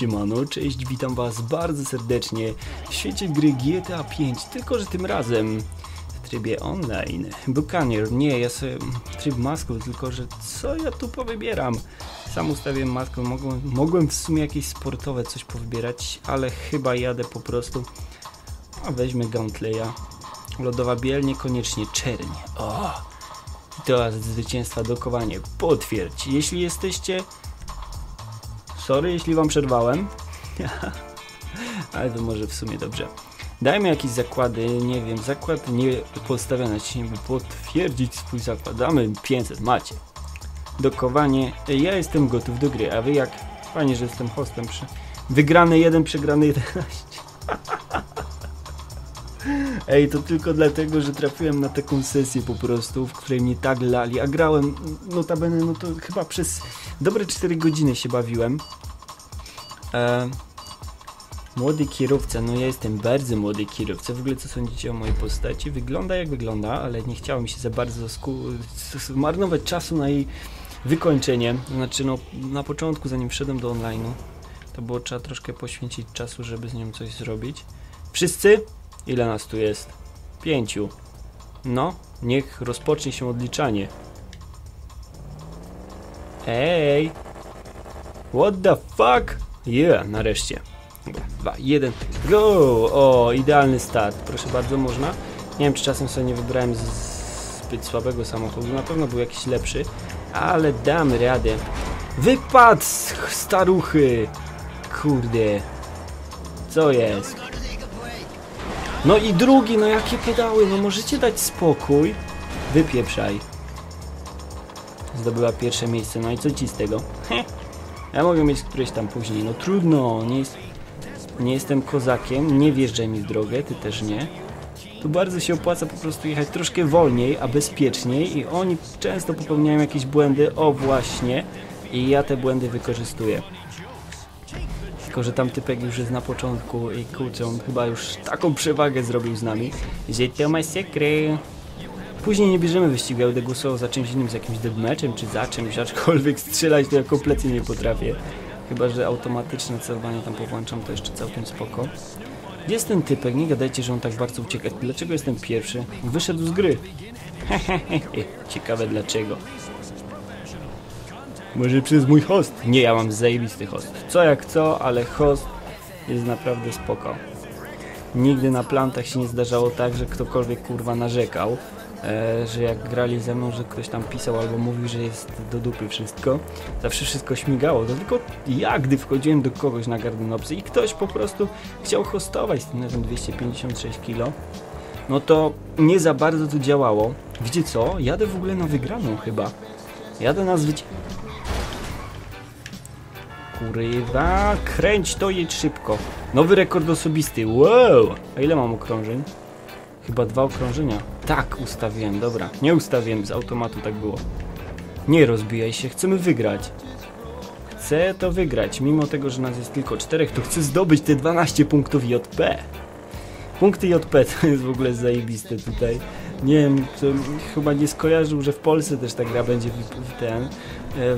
Siemano, cześć, witam was bardzo serdecznie w świecie gry GTA 5, tylko że tym razem w trybie online. Buccaneer, nie, ja sobie tryb masku, tylko że co ja tu powybieram? Sam ustawiłem maskę, mogłem, mogłem w sumie jakieś sportowe coś powybierać, ale chyba jadę po prostu, a weźmy Gauntleya. Lodowa biel, niekoniecznie czerń. O! I to zwycięstwa dokowanie. Potwierdź, jeśli jesteście Sorry, jeśli wam przerwałem. Ale to może w sumie dobrze. Dajmy jakieś zakłady, nie wiem, zakład nie postawiony, by potwierdzić swój zakład. Damy 500, macie. Dokowanie. Ja jestem gotów do gry, a wy jak? Fajnie, że jestem hostem przy... Wygrany jeden, przegrany 11. Ej, to tylko dlatego, że trafiłem na taką sesję po prostu, w której mnie tak lali, a grałem, notabene, no to chyba przez dobre 4 godziny się bawiłem. E, młody kierowca, no ja jestem bardzo młody kierowca, w ogóle co sądzicie o mojej postaci? Wygląda jak wygląda, ale nie chciało mi się za bardzo marnować czasu na jej wykończenie. Znaczy, no na początku, zanim wszedłem do online'u, to było trzeba troszkę poświęcić czasu, żeby z nią coś zrobić. Wszyscy? Ile nas tu jest? Pięciu. No, niech rozpocznie się odliczanie. Ej! What the fuck? Yeah, nareszcie. Dwa, jeden, go! O, idealny start. Proszę bardzo, można? Nie wiem, czy czasem sobie nie wybrałem zbyt słabego samochodu. Na pewno był jakiś lepszy, ale damy radę. Wypad, staruchy! Kurde. Co jest? No i drugi, no jakie pedały, no możecie dać spokój. Wypieprzaj. Zdobyła pierwsze miejsce, no i co ci z tego? Heh. Ja mogę mieć któreś tam później, no trudno, nie, jest, nie jestem kozakiem, nie wjeżdżaj mi w drogę, ty też nie. Tu bardzo się opłaca po prostu jechać troszkę wolniej, a bezpieczniej i oni często popełniają jakieś błędy, o właśnie, i ja te błędy wykorzystuję. Tylko, że tam typek już jest na początku i kurczę, on chyba już taką przewagę zrobił z nami, że to ma sekret. Później nie bierzemy wyścigu, głosował za czymś innym, z jakimś deadmatchem czy za czymś, aczkolwiek strzelać to ja kompletnie nie potrafię. Chyba, że automatyczne celowanie tam powłączam, to jeszcze całkiem spoko. Gdzie jest ten typek? Nie gadajcie, że on tak bardzo ucieka. Dlaczego jestem pierwszy? Wyszedł z gry. Ciekawe dlaczego. Może przez mój host? Nie, ja mam zajebisty host. Co jak co, ale host jest naprawdę spoko. Nigdy na plantach się nie zdarzało tak, że ktokolwiek kurwa narzekał, że jak grali ze mną, że ktoś tam pisał albo mówił, że jest do dupy wszystko. Zawsze wszystko śmigało. To tylko ja, gdy wchodziłem do kogoś na Gardenopsy i ktoś po prostu chciał hostować z tym 256 kg, no to nie za bardzo to działało. Wiecie co? Jadę w ogóle na wygraną chyba. Jadę na zwycięstwo. Kurwa, kręć to jedź szybko. Nowy rekord osobisty, wow! A ile mam okrążeń? Chyba dwa okrążenia. Tak, ustawiłem, dobra. Nie ustawiłem, z automatu tak było. Nie rozbijaj się, chcemy wygrać. Chcę to wygrać, mimo tego, że nas jest tylko czterech, to chcę zdobyć te 12 punktów JP. Punkty JP to jest w ogóle zajebiste tutaj. Nie wiem, chyba nie skojarzył, że w Polsce też ta gra będzie ten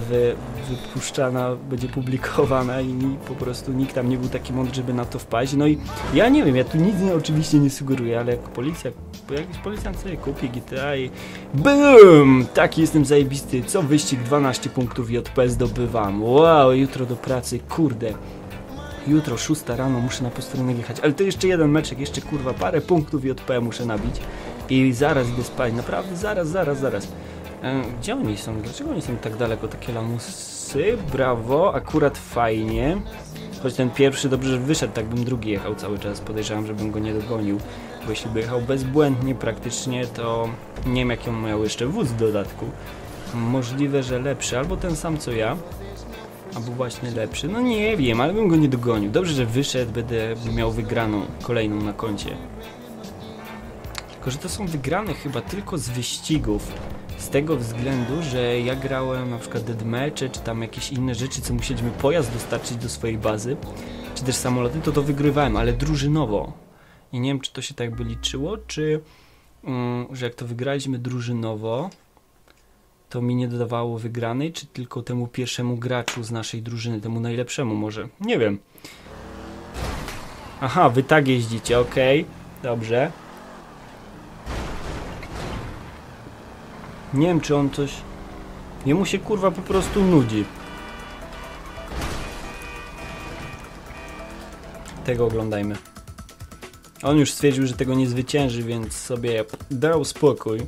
Wy, wypuszczana, będzie publikowana i po prostu nikt tam nie był taki mądry, żeby na to wpaść. No i ja nie wiem, ja tu nic nie, oczywiście nie sugeruję, ale jako policja, jakiś policjant sobie kupi GTA i BOOM! Taki jestem zajebisty, co wyścig 12 punktów JP zdobywam. Wow, jutro do pracy, kurde. Jutro, 6 rano, muszę na posterunek jechać, ale to jeszcze jeden meczek, jeszcze kurwa parę punktów JP muszę nabić i zaraz idę spać, naprawdę zaraz, zaraz, zaraz. E, gdzie oni są? Dlaczego oni są tak daleko? Takie lamusy? Brawo, akurat fajnie. Choć ten pierwszy dobrze wyszedł, tak bym drugi jechał cały czas. Podejrzewam, żebym go nie dogonił. Bo jeśli by jechał bezbłędnie praktycznie, to nie wiem jaki on miał jeszcze wóz w dodatku. Możliwe, że lepszy, albo ten sam co ja. Albo właśnie lepszy. No nie wiem, ale bym go nie dogonił. Dobrze, że wyszedł, będę miał wygraną kolejną na koncie. Tylko, że to są wygrane chyba tylko z wyścigów. Z tego względu, że ja grałem na przykład deadmatche, czy tam jakieś inne rzeczy, co musieliśmy pojazd dostarczyć do swojej bazy, czy też samoloty, to to wygrywałem, ale drużynowo. I nie wiem, czy to się tak by liczyło, czy um, że jak to wygraliśmy drużynowo, to mi nie dodawało wygranej, czy tylko temu pierwszemu graczu z naszej drużyny, temu najlepszemu może? Nie wiem. Aha, wy tak jeździcie, okej. Dobrze. Nie wiem, czy on coś... Jemu się kurwa po prostu nudzi. Tego oglądajmy. On już stwierdził, że tego nie zwycięży, więc sobie dał spokój.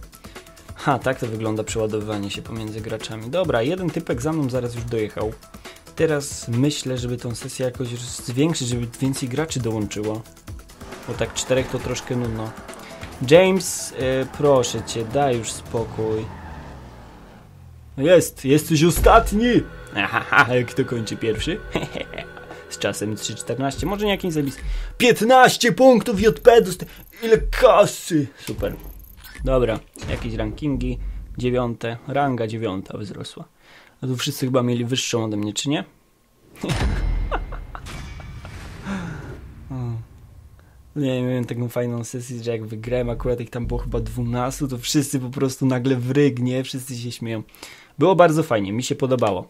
Ha, tak to wygląda przeładowywanie się pomiędzy graczami. Dobra, jeden typek za mną zaraz już dojechał. Teraz myślę, żeby tą sesję jakoś zwiększyć, żeby więcej graczy dołączyło. Bo tak czterech to troszkę nudno. James, e, proszę cię, daj już spokój. No Jest, jesteś ostatni! Ahaha, kto kończy pierwszy? Z czasem 3.14, może nie jakiś zapis. 15 punktów JP dosta... Ile kasy! Super. Dobra, jakieś rankingi. Dziewiąte, ranga dziewiąta wzrosła. A tu wszyscy chyba mieli wyższą ode mnie, czy nie? Nie, miałem taką fajną sesję, że jak wygrałem akurat ich tam było chyba 12, to wszyscy po prostu nagle wrygnie, wszyscy się śmieją. Było bardzo fajnie, mi się podobało.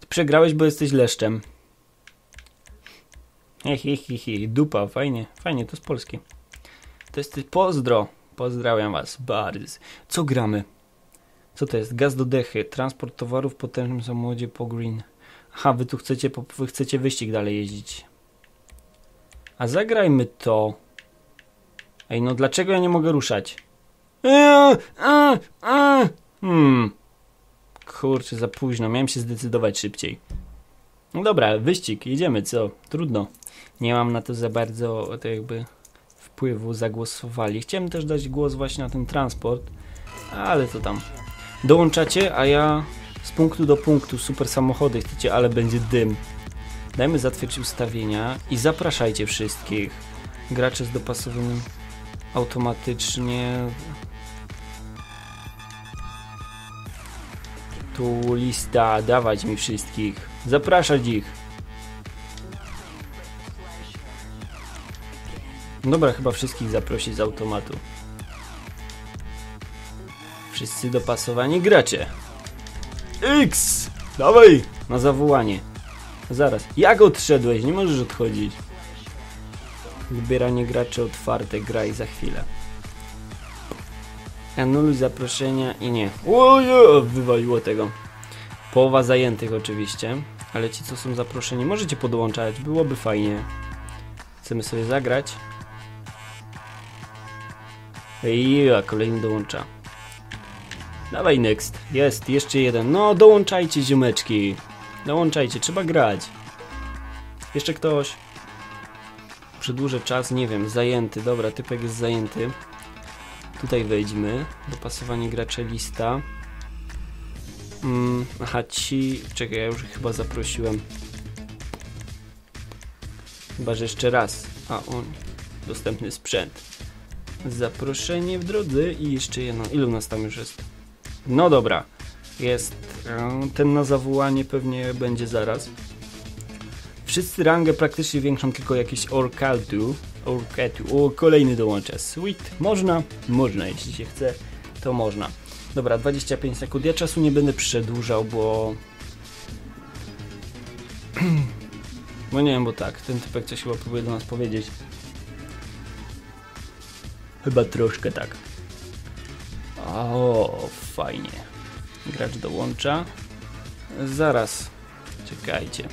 Ty przegrałeś, bo jesteś leszczem. Hi, hi, hi, dupa, fajnie, fajnie, to z Polski. To jest pozdro, pozdrawiam was bardzo. Co gramy? Co to jest? Gaz do dechy, transport towarów w potężnym samochodzie po green. Aha, wy tu chcecie, po- wy chcecie wyścig dalej jeździć. A zagrajmy to. Ej, no dlaczego ja nie mogę ruszać? Eee, eee, eee. Hmm. Kurczę, za późno. Miałem się zdecydować szybciej. No dobra, wyścig, jedziemy, co? Trudno. Nie mam na to za bardzo to jakby wpływu, zagłosowali. Chciałem też dać głos właśnie na ten transport, ale to tam. Dołączacie, a ja z punktu do punktu super samochody chcecie, ale będzie dym. Dajmy zatwierdzić ustawienia i zapraszajcie wszystkich. Gracze z dopasowanym automatycznie. Tu lista, dawać mi wszystkich. Zapraszać ich. Dobra, chyba wszystkich zaprosić z automatu. Wszyscy dopasowani gracze. X! Dawaj! Na zawołanie. Zaraz. Jak odszedłeś? Nie możesz odchodzić. Wybieranie graczy otwarte. Graj za chwilę. Anuluj zaproszenia i nie. Oje! Wywaliło tego. Połowa zajętych oczywiście. Ale ci co są zaproszeni możecie podłączać. Byłoby fajnie. Chcemy sobie zagrać. A kolejny dołącza. Dawaj next. Jest, jeszcze jeden. No, dołączajcie ziomeczki. Dołączajcie, trzeba grać. Jeszcze ktoś. Przedłużę czas, nie wiem, zajęty. Dobra, typek jest zajęty. Tutaj wejdźmy. Dopasowanie gracze lista. Mm, aha, ci... Czekaj, ja już chyba zaprosiłem. Chyba, że jeszcze raz. A, on. Dostępny sprzęt. Zaproszenie w drodze i jeszcze jedno. Ilu nas tam już jest? No dobra. Jest. e, Ten na zawołanie pewnie będzie zaraz. Wszyscy rangę praktycznie większą, tylko jakiś Orkaltu. Orkatu. O, kolejny dołącza. Sweet. Można? Można, jeśli się chce, to można. Dobra, 25 sekund. Ja czasu nie będę przedłużał, bo... Bo nie wiem, bo tak, ten typek coś chyba próbuje do nas powiedzieć. Chyba troszkę tak. O, fajnie. Gracz dołącza. Zaraz. Czekajcie.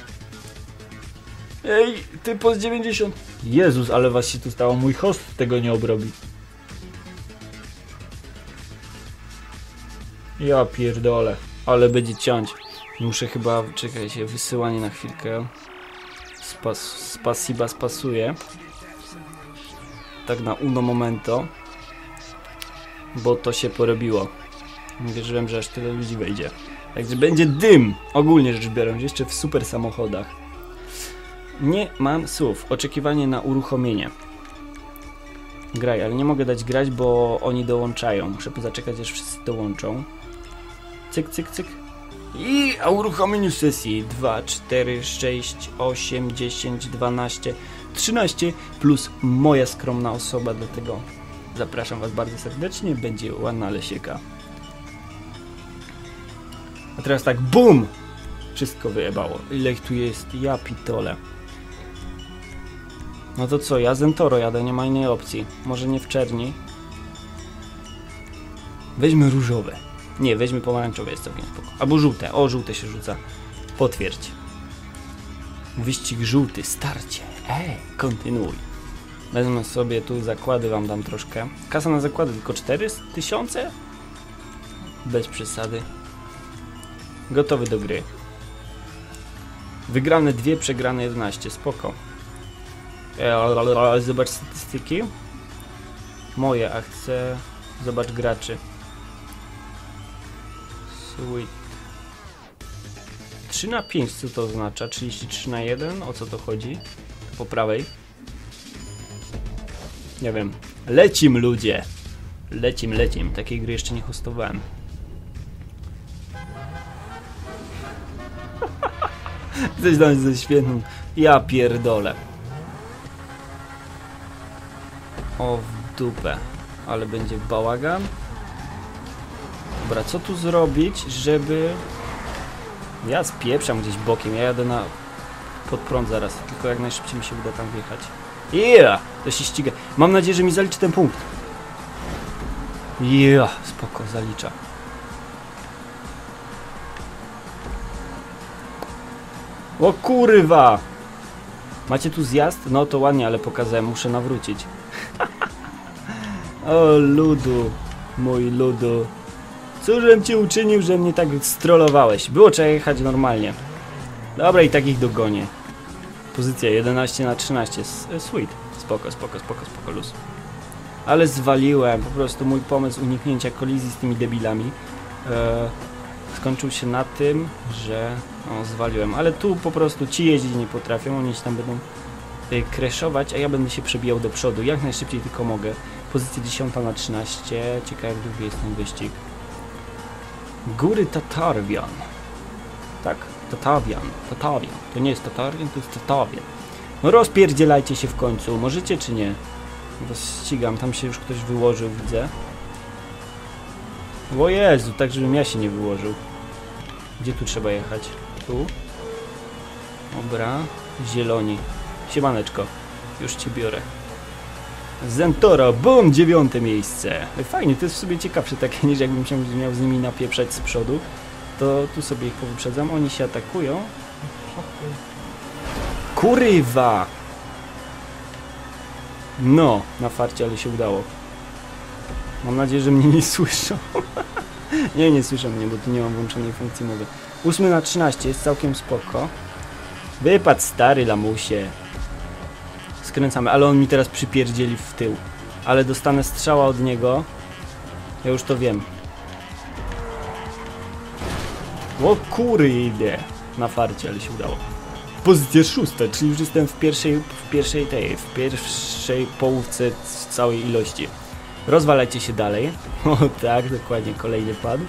Ej, typo z 90. Jezus, ale was się tu stało. Mój host tego nie obrobi. Ja pierdolę. Ale będzie ciąć. Muszę chyba, czekajcie, wysyłanie na chwilkę. Spas, spasiba spasuje. Tak na uno momento. Bo to się porobiło. Nie wierzyłem, że aż tyle ludzi wejdzie. Także będzie dym, ogólnie rzecz biorąc, jeszcze w super samochodach. Nie mam słów. Oczekiwanie na uruchomienie. Graj, ale nie mogę dać grać, bo oni dołączają. Muszę zaczekać, aż wszyscy dołączą. Cyk, cyk, cyk. I a uruchomieniu sesji 2, 4, 6, 8, 10, 12, 13 plus moja skromna osoba, dlatego zapraszam Was bardzo serdecznie. Będzie ładna lesieka. A teraz tak BUM! Wszystko wyjebało. Ile ich tu jest? Ja pitole. No to co, ja Zentoro jadę, nie ma innej opcji. Może nie w czerni. Weźmy różowe. Nie, weźmy pomarańczowe, jest całkiem spoko. Albo żółte. O, żółte się rzuca. Potwierdź. Wyścig żółty, starcie. Ej, kontynuuj. Wezmę sobie tu zakłady, wam dam troszkę. Kasa na zakłady tylko 4 tysiące? Bez przesady. Gotowy do gry. Wygrane 2, przegrane 11, spoko. Eee, Zobacz statystyki. Moje, a chcę... Zobacz graczy. Sweet. 3 na 5, co to oznacza? 33 na 1? O co to chodzi? Po prawej. Nie wiem. Lecim ludzie! Lecim, lecim. Takiej gry jeszcze nie hostowałem. Coś tam ze świetną. Ja pierdolę. O w dupę. Ale będzie bałagan. Dobra, co tu zrobić, żeby... Ja spieprzam gdzieś bokiem, ja jadę na... pod prąd zaraz, tylko jak najszybciej mi się uda tam wjechać. Yeah! To się ściga. Mam nadzieję, że mi zaliczy ten punkt. Yeah! Spoko, zalicza. O kurwa! Macie tu zjazd? No to ładnie, ale pokazałem, muszę nawrócić. o ludu, mój ludu. Cóżem cię uczynił, że mnie tak strollowałeś? Było trzeba jechać normalnie. Dobra, i tak ich dogonię. Pozycja 11 na 13. S- e, Sweet. Spoko, spoko, spoko, spoko, luz. Ale zwaliłem. Po prostu mój pomysł uniknięcia kolizji z tymi debilami e, skończył się na tym, że o, zwaliłem. Ale tu po prostu ci jeździć nie potrafią. Oni się tam będą e, crashować, a ja będę się przebijał do przodu. Jak najszybciej tylko mogę. Pozycja 10 na 13. Ciekawe, jak długi jest ten wyścig. Góry Tatarwian. Tak? Tatawian. Tatawian. To nie jest Tatarian, to jest Tatawian. No rozpierdzielajcie się w końcu. Możecie czy nie? Was ścigam. Tam się już ktoś wyłożył, widzę. O Jezu, tak żebym ja się nie wyłożył. Gdzie tu trzeba jechać? Tu? Dobra. Zieloni. Siemaneczko. Już cię biorę. Zentoro, bum, dziewiąte miejsce. Fajnie, to jest w sobie ciekawsze takie niż jakbym się miał z nimi napieprzać z przodu. To tu sobie ich powyprzedzam, oni się atakują. Kurywa! No, na farcie, ale się udało. Mam nadzieję, że mnie nie słyszą. nie, nie słyszą mnie, bo tu nie mam włączonej funkcji mowy. 8 na 13 jest całkiem spoko. Wypad stary lamusie. Skręcamy, ale on mi teraz przypierdzieli w tył. Ale dostanę strzała od niego. Ja już to wiem. O kurde! Na farcie, ale się udało. Pozycja szósta, czyli już jestem w pierwszej, w pierwszej tej, w pierwszej połówce całej ilości. Rozwalajcie się dalej. O tak, dokładnie, kolejny pad.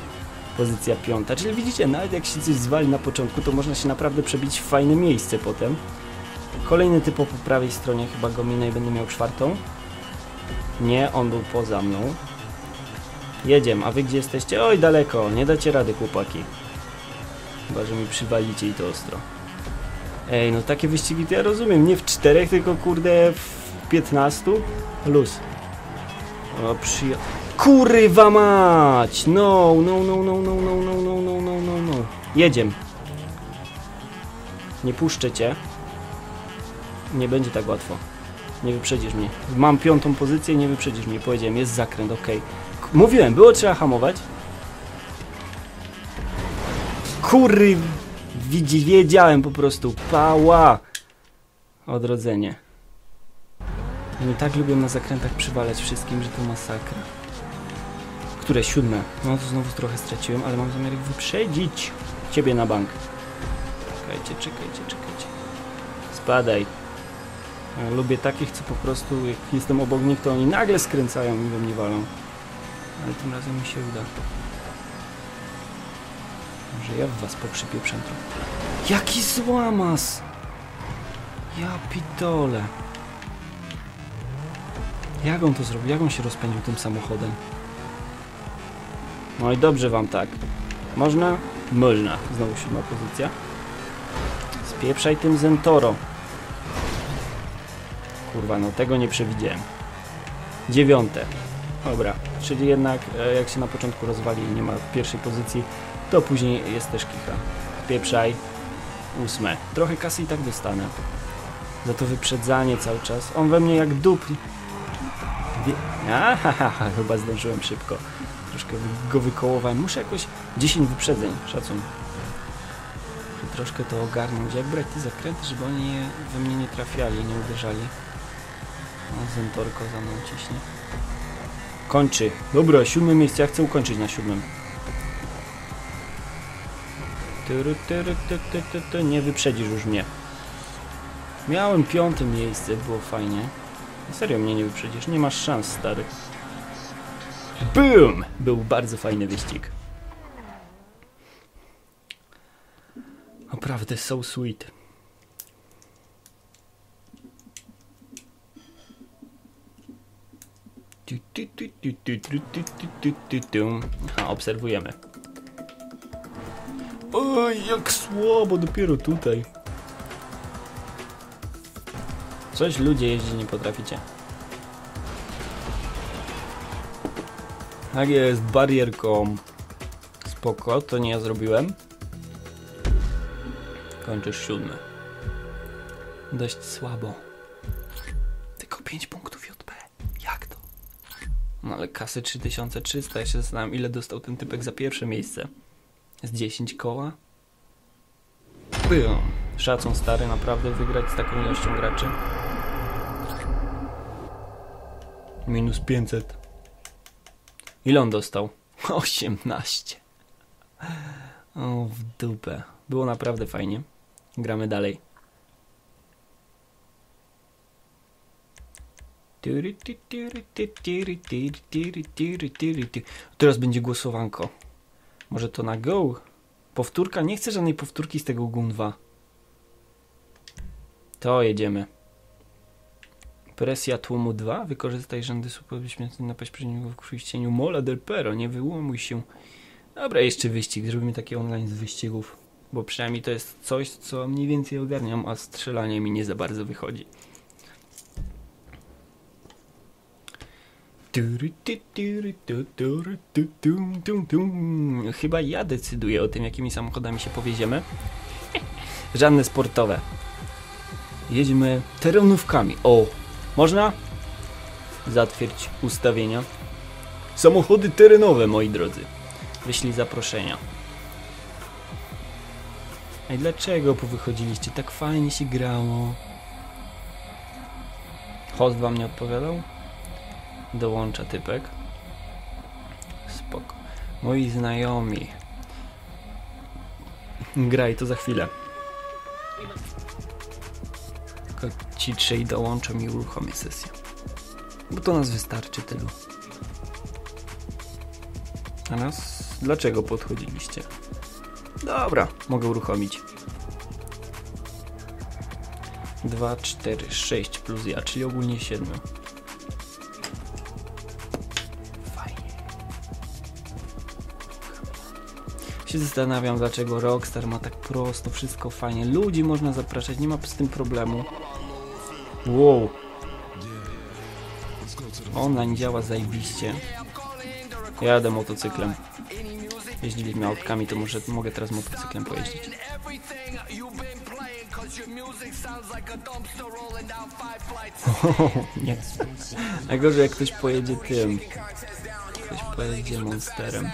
Pozycja piąta, czyli widzicie, nawet jak się coś zwali na początku, to można się naprawdę przebić w fajne miejsce potem. Kolejny typo po prawej stronie, chyba go minę i będę miał czwartą. Nie, on był poza mną. Jedziemy, a wy gdzie jesteście? Oj, daleko, nie dacie rady, chłopaki. Chyba, że mi przywalicie i to ostro. Ej, no takie wyścigi to ja rozumiem, nie w czterech, tylko kurde w 15? Luz. O, przyja... Kurwa mać! No, no, no, no, no, no, no, no, no, no, no, no. Jedziem. Nie puszczę cię. Nie będzie tak łatwo. Nie wyprzedzisz mnie. Mam piątą pozycję, nie wyprzedzisz mnie. Powiedziałem, jest zakręt, ok. Mówiłem, było trzeba hamować. Widzi, wiedziałem po prostu. Pała! Odrodzenie. Nie tak lubię na zakrętach przywalać wszystkim, że to masakra. Które? Siódme. No to znowu trochę straciłem, ale mam zamiar ich wyprzedzić. Ciebie na bank. Czekajcie, czekajcie, czekajcie. Spadaj. Lubię takich, co po prostu jak jestem obok nich, to oni nagle skręcają i we mnie walą. Ale tym razem mi się uda. Może ja w was poprzypieprzę trochę. Jaki złamas! Ja pitole. Jak on to zrobił? Jak on się rozpędził tym samochodem? No i dobrze wam tak. Można? Można. Znowu siódma pozycja. Spieprzaj tym Zentoro. Kurwa, no tego nie przewidziałem. Dziewiąte. Dobra, czyli jednak e, jak się na początku rozwali i nie ma pierwszej pozycji, to później jest też kicha. Spieprzaj. Ósme. Trochę kasy i tak dostanę. Za to wyprzedzanie cały czas. On we mnie jak dupli. Ahaha, chyba zdążyłem szybko. Troszkę go wykołowałem. Muszę jakoś 10 wyprzedzeń, szacun. Troszkę to ogarnąć. Jak brać te zakręty, żeby oni we mnie nie trafiali, nie uderzali. O, Zentorko za mną ciśnie. Kończy. Dobra, siódme miejsce. Ja chcę ukończyć na siódmym. Tyry, tyry, ty, ty, ty, ty. Nie wyprzedzisz już mnie. Miałem piąte miejsce, było fajnie. Serio mnie nie wyprzedzisz, nie masz szans, stary. Boom! Był bardzo fajny wyścig. Naprawdę so sweet. Aha, obserwujemy. Oj, jak słabo, dopiero tutaj. Coś ludzie jeździć nie potraficie. Tak jest, barierką. Spoko, to nie ja zrobiłem. Kończysz siódmy. Dość słabo. Tylko 5 punktów JP. Jak to? No ale kasy 3300. Ja się zastanawiam, ile dostał ten typek za pierwsze miejsce. Z 10 koła? Bym. Szacun stary, naprawdę wygrać z taką ilością graczy. Minus 500. Ile on dostał? 18. O, w dupę. Było naprawdę fajnie. Gramy dalej. Teraz będzie głosowanko. Może to na go? Powtórka? Nie chcę żadnej powtórki z tego GUN 2. To jedziemy. Presja tłumu 2. Wykorzystaj rzędy super śmiertelny napaść przeciwników w krzywicieniu Mola del Pero. Nie wyłomuj się. Dobra, jeszcze wyścig. Zrobimy taki online z wyścigów. Bo przynajmniej to jest coś, co mniej więcej ogarniam, a strzelanie mi nie za bardzo wychodzi. Chyba ja decyduję o tym, jakimi samochodami się powieziemy. Żadne sportowe. Jedźmy terenówkami. O, można? Zatwierdź ustawienia. Samochody terenowe, moi drodzy. Wyślij zaproszenia. Ej, dlaczego powychodziliście? Tak fajnie się grało. Host wam nie odpowiadał? Dołącza typek. Spoko. Moi znajomi. Graj, to za chwilę. Tylko ci trzej dołączą i uruchomię sesję. Bo to nas wystarczy tylu. A nas? Dlaczego podchodziliście? Dobra, mogę uruchomić. 2, 4, 6 plus ja, czyli ogólnie 7. Fajnie. Się zastanawiam, dlaczego Rockstar ma tak prosto, wszystko fajnie. Ludzi można zapraszać, nie ma z tym problemu. Wow. Online działa zajebiście. Jadę motocyklem. Jeździliśmy autkami, to może mogę teraz motocyklem pojeździć. nie. Najgorzej jak ktoś pojedzie tym. Ktoś pojedzie monsterem.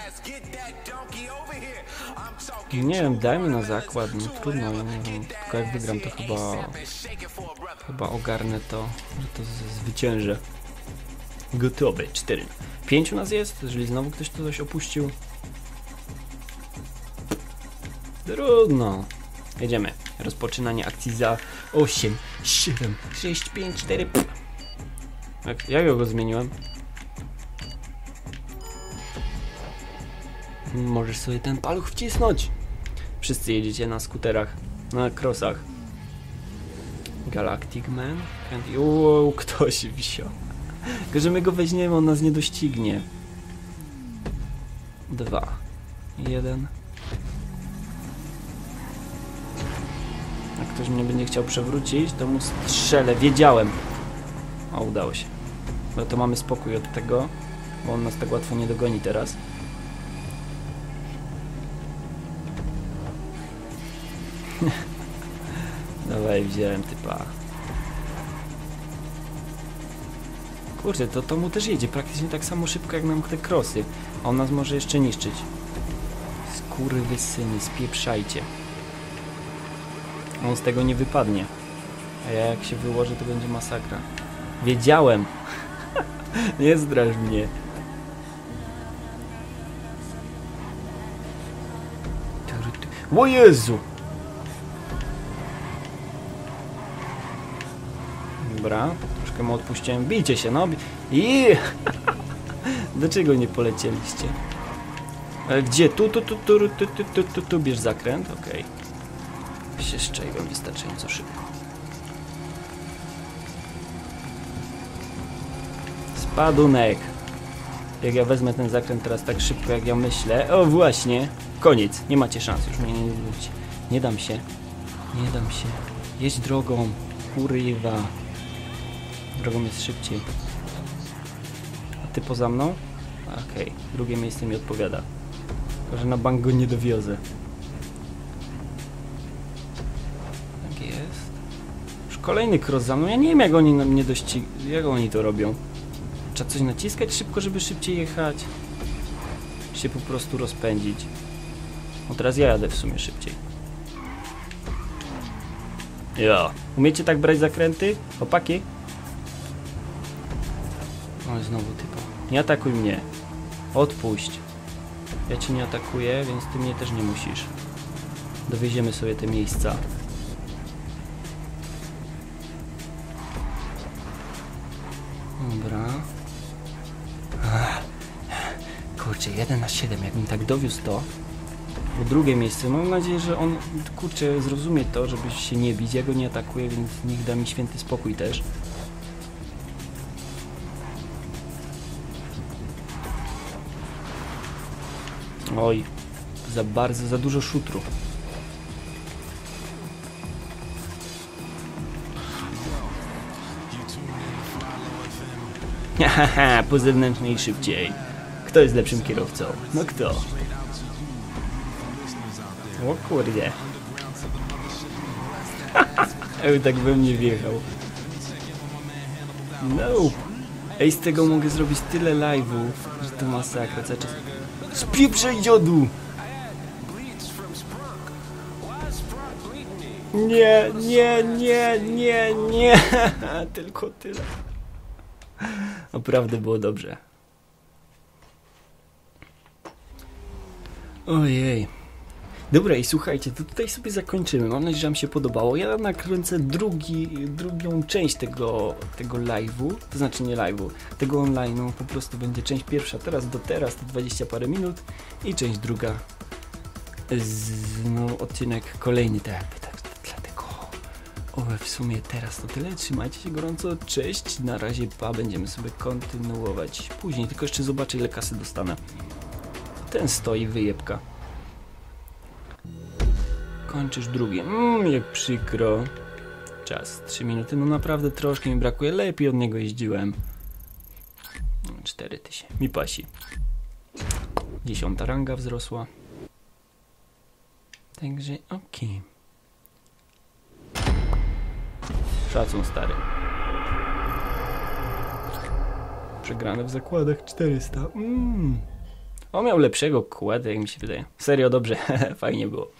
Nie wiem, dajmy na zakład, no trudno, ja nie wiem. Tylko jak wygram to chyba... Chyba ogarnę to, że to zwyciężę. Gotowe, 4. Pięciu nas jest, jeżeli znowu ktoś tu coś opuścił. Trudno. Jedziemy. Rozpoczynanie akcji za 8, 7, 6, 5, 4. Jak, jak ja go zmieniłem? Możesz sobie ten paluch wcisnąć. Wszyscy jedziecie na skuterach, na crossach. Galactic Man? And... Uuu, ktoś wisiał. Tylko, my go weźmiemy, on nas nie doścignie. Dwa. Jeden. Jak ktoś mnie będzie chciał przewrócić, to mu strzelę. Wiedziałem. O, udało się. No to mamy spokój od tego, bo on nas tak łatwo nie dogoni teraz. Dawaj, wziąłem typa. Kurde, to, to mu też jedzie praktycznie tak samo szybko jak nam te krosy. A on nas może jeszcze niszczyć. Skurwysyny, spieprzajcie. On z tego nie wypadnie. A ja jak się wyłożę, to będzie masakra. Wiedziałem! nie zdraż mnie. O Jezu! Dobra, troszkę mu odpuściłem. Bijcie się, no. I Dlaczego nie polecieliście? Ale gdzie? Tu, tu, tu, tu, tu, tu, tu, tu, tu, bierz zakręt, okej. Okay. Się szczęłem wystarczająco szybko. Spadunek. Jak ja wezmę ten zakręt teraz tak szybko, jak ja myślę. O, właśnie. Koniec. Nie macie szans. Już mnie nie, nie, dam się. Nie dam się. Jedź drogą. Kurwa. Drogą jest szybciej. A ty poza mną? Okej. Okay. Drugie miejsce mi odpowiada. Tylko, że na bank go nie dowiozę. Tak jest. Już kolejny cross za mną. Ja nie wiem, jak oni mnie dości... Jak oni to robią? Trzeba coś naciskać szybko, żeby szybciej jechać? Się po prostu rozpędzić? No teraz ja jadę w sumie szybciej. Ja. Umiecie tak brać zakręty? Chłopaki? Znowu typo. Nie atakuj mnie. Odpuść. Ja cię nie atakuję, więc ty mnie też nie musisz. Dowieziemy sobie te miejsca. Dobra. Kurczę, 1 na 7, jakbym tak dowiózł to. Po drugie miejsce, mam nadzieję, że on, kurczę, zrozumie to, żeby się nie bić. Ja go nie atakuję, więc niech da mi święty spokój też. Oj, za bardzo, za dużo szutru. Haha, po zewnętrznej szybciej. Kto jest lepszym kierowcą? No kto? O kurde. Ej, tak we mnie wjechał. No. Ej, z tego mogę zrobić tyle live'ów, że to masakra cały czas. Spieprzaj dziodu! Nie, nie, nie, nie, nie. Tylko tyle. Naprawdę było dobrze. Ojej. Dobra i słuchajcie, to tutaj sobie zakończymy. Mam nadzieję, że Wam się podobało. Ja nakręcę drugi, drugą część tego, tego live'u, to znaczy nie live'u, tego online'u. Po prostu będzie część pierwsza teraz do teraz, to 20 parę minut i część druga, z, no odcinek kolejny, tak tak, dlatego o, w sumie teraz to tyle. Trzymajcie się gorąco, cześć, na razie pa, będziemy sobie kontynuować później, tylko jeszcze zobaczę ile kasy dostanę. Ten stoi wyjebka kończysz drugie. Mmm, jak przykro. Czas, 3 minuty. No naprawdę troszkę mi brakuje. Lepiej od niego jeździłem. 4 tysiące. Mi pasi. Dziesiąta ranga wzrosła. Także okej. Szacun stary. Przegrane w zakładach 400. Mm. On miał lepszego kłada, jak mi się wydaje. Serio, dobrze. Fajnie było.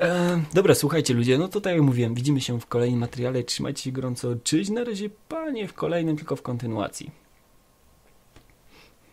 E, dobra, słuchajcie ludzie, no to tak jak mówiłem, widzimy się w kolejnym materiale, trzymajcie się gorąco, czyś na razie panie w kolejnym, tylko w kontynuacji.